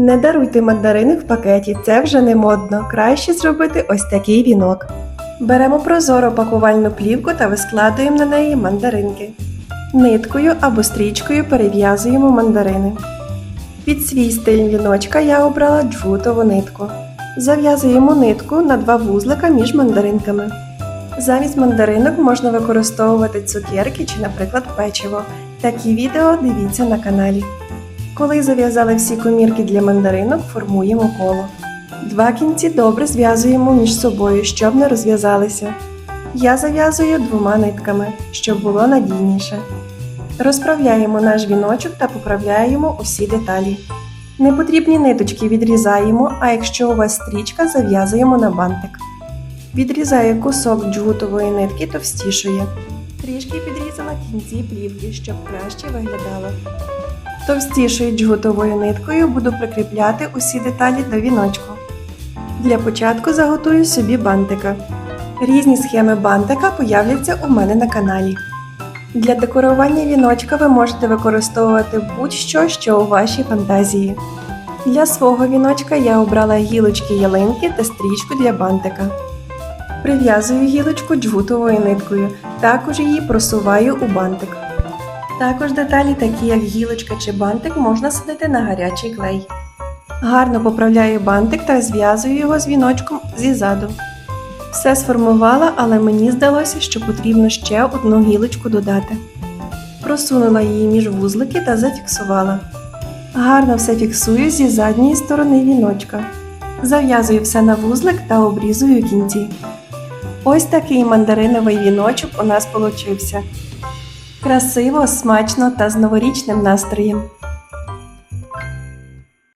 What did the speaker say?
Не даруйте мандарини в пакеті, це вже не модно. Краще зробити ось такий вінок. Беремо прозору пакувальну плівку та вискладуємо на неї мандаринки. Ниткою або стрічкою перев'язуємо мандарини. Під свій стиль віночка я обрала джгутову нитку. Зав'язуємо нитку на два вузлика між мандаринками. Замість мандаринок можна використовувати цукерки чи, наприклад, печиво. Такі відео дивіться на каналі. Коли зав'язали всі комірки для мандаринок, формуємо коло. Два кінці добре зв'язуємо між собою, щоб не розв'язалися. Я зав'язую двома нитками, щоб було надійніше. Розправляємо наш віночок та поправляємо усі деталі. Непотрібні ниточки відрізаємо, а якщо у вас стрічка, зав'язуємо на бантик. Відрізаю кусок джгутової нитки товстішої. Трішки підрізала кінці плівки, щоб краще виглядало. Товстішою джгутовою ниткою буду прикріпляти усі деталі до віночку. Для початку заготую собі бантика. Різні схеми бантика появляться у мене на каналі. Для декорування віночка ви можете використовувати будь-що, що у вашій фантазії. Для свого віночка я обрала гілочки ялинки та стрічку для бантика. Прив'язую гілочку джгутовою ниткою, також її просуваю у бантик. Також деталі, такі як гілочка чи бантик, можна садити на гарячий клей. Гарно поправляю бантик та зв'язую його з віночком зізаду. Все сформувала, але мені здалося, що потрібно ще одну гілочку додати. Просунула її між вузлики та зафіксувала. Гарно все фіксую зі задньої сторони віночка. Зав'язую все на вузлик та обрізую кінці. Ось такий мандариновий віночок у нас получився. Красиво, смачно та з новорічним настроєм.